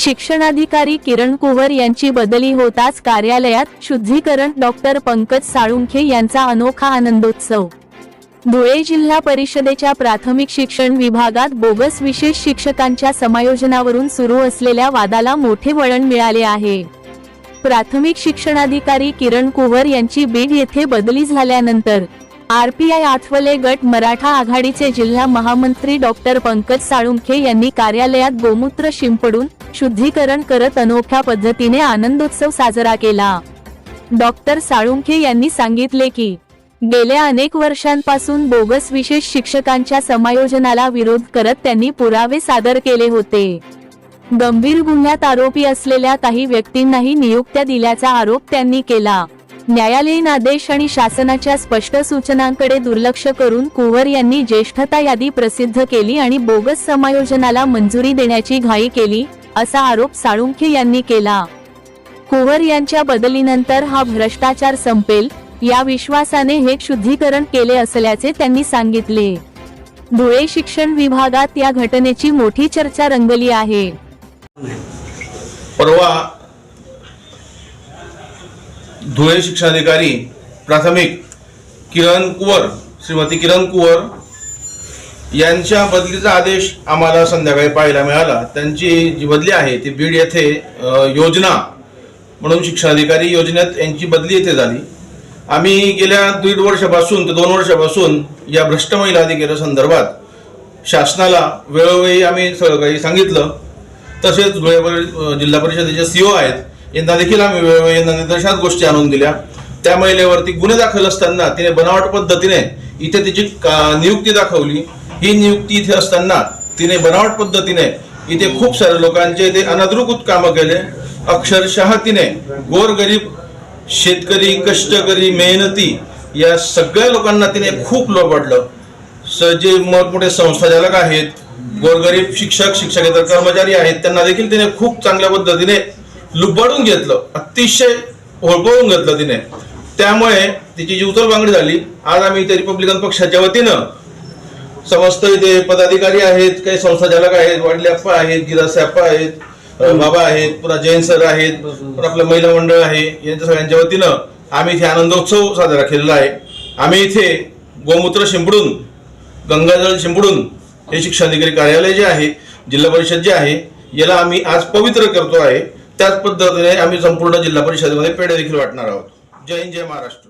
शिक्षणाधिकारी किरण कुवर यांची बदली होताच कार्यालयात शुद्धीकरण डॉक्टर पंकज साळुंखे यांचा अनोखा आनंदोत्सव. धुळे जिल्हा परिषदेच्या प्राथमिक शिक्षण विभागात बोगस विशेष शिक्षकांच्या समायोजनावरून सुरू असलेल्या वादाला मोठे वळण मिळाले आहे. प्राथमिक शिक्षणाधिकारी किरण कुवर यांची बीड येथे बदली झाल्यानंतर आरपीआय आठवले गट मराठा आघाडीचे जिल्हा महामंत्री डॉक्टर पंकज साळुंखे यांनी कार्यालयात गोमूत्र शिंपडून शुद्धीकरण करत अनोख्या पद्धतीने आनंदोत्सव साजरा केला. डॉक्टर साळुंखे यांनी सांगितले की गेल्या अनेक वर्षांपासून बोगस विशेष शिक्षकांच्या समायोजनाला विरोध करत त्यांनी पुरावे सादर केले होते. गंभीर गुन्ह्यात आरोपी असलेल्या काही व्यक्तींनाही नियुक्त्या दिल्याचा आरोप त्यांनी केला. न्यायालयीन आदेश आणि शासनाच्या स्पष्ट सूचनांकडे दुर्लक्ष करून कुवर यांनी ज्येष्ठता यादी प्रसिद्ध केली आणि बोगस समायोजनाला मंजुरी देण्याची घाई केली असा आरोप साळुंखे यांनी केला. कुवर यांच्या बदलीनंतर हा भ्रष्टाचार संपेल या विश्वासाने हे शुद्धीकरण केले असल्याचे त्यांनी सांगितले. धुळे शिक्षण विभागात या घटनेची मोठी चर्चा रंगली आहे. परवा धुळे शिक्षणाधिकारी प्राथमिक किरण कुवर श्रीमती किरण कुवर यांच्या बदलीचा आदेश आम्हाला संध्याकाळी पाहायला मिळाला. त्यांची जी बदली आहे ती बीड येथे योजना म्हणून शिक्षणाधिकारी योजनेत यांची बदली येथे झाली. आम्ही गेल्या दीड वर्षापासून ते दोन वर्षापासून या भ्रष्ट महिला अधिकारी संदर्भात शासनाला वेळोवेळी आम्ही सगळं काही सांगितलं. तसेच धुळे जिल्हा परिषदेचे सीओ आहेत यांना देखील आम्ही वेळोवेळी यांना निदर्शनात गोष्टी आणून दिल्या. त्या महिलेवरती गुन्हे दाखल असताना तिने बनावट पद्धतीने इथे तिची का- नियुक्ती दाखवली. ही नियुक्ती इथे असताना तिने बनावट पद्धतीने इथे खूप साऱ्या लोकांचे ते अनधिकृत कामं केले. अक्षरशः तिने गोरगरीब शेतकरी कष्टकरी मेहनती या सगळ्या लोकांना तिने खूप लोबडलं. स- जे मोठमोठे संस्थाचालक आहेत गोरगरीब शिक्षक शिक्षकेतर कर्मचारी आहेत त्यांना देखील तिने खूप चांगल्या पद्धतीने लुबाडून घेतलं. अतिशय होळपळून घेतलं तिने. त्यामुळे तिची जी उचलबांगडी झाली आज आम्ही इथे रिपब्लिकन पक्षाच्या वतीनं समस्त इथे पदाधिकारी आहेत काही संस्थाचालक आहेत वाडले अप्पा आहेत गिरासे अप्पा आहेत बाबा आहेत पुन्हा जैन सर आहेत पुन्हा आपलं महिला मंडळ आहे यांच्या सगळ्यांच्या वतीनं आम्ही इथे आनंदोत्सव साजरा केलेला आहे. आम्ही इथे गोमूत्र शिंपडून गंगाजळ शिंपडून हे शिक्षणाधिकारी कार्यालय जे आहे जिल्हा परिषद जे आहे याला आम्ही आज पवित्र करतो आहे. त्याच पद्धतीने आम्ही संपूर्ण जिल्हा परिषदेमध्ये पेढे देखील वाटणार आहोत. जय हिंद जय महाराष्ट्र.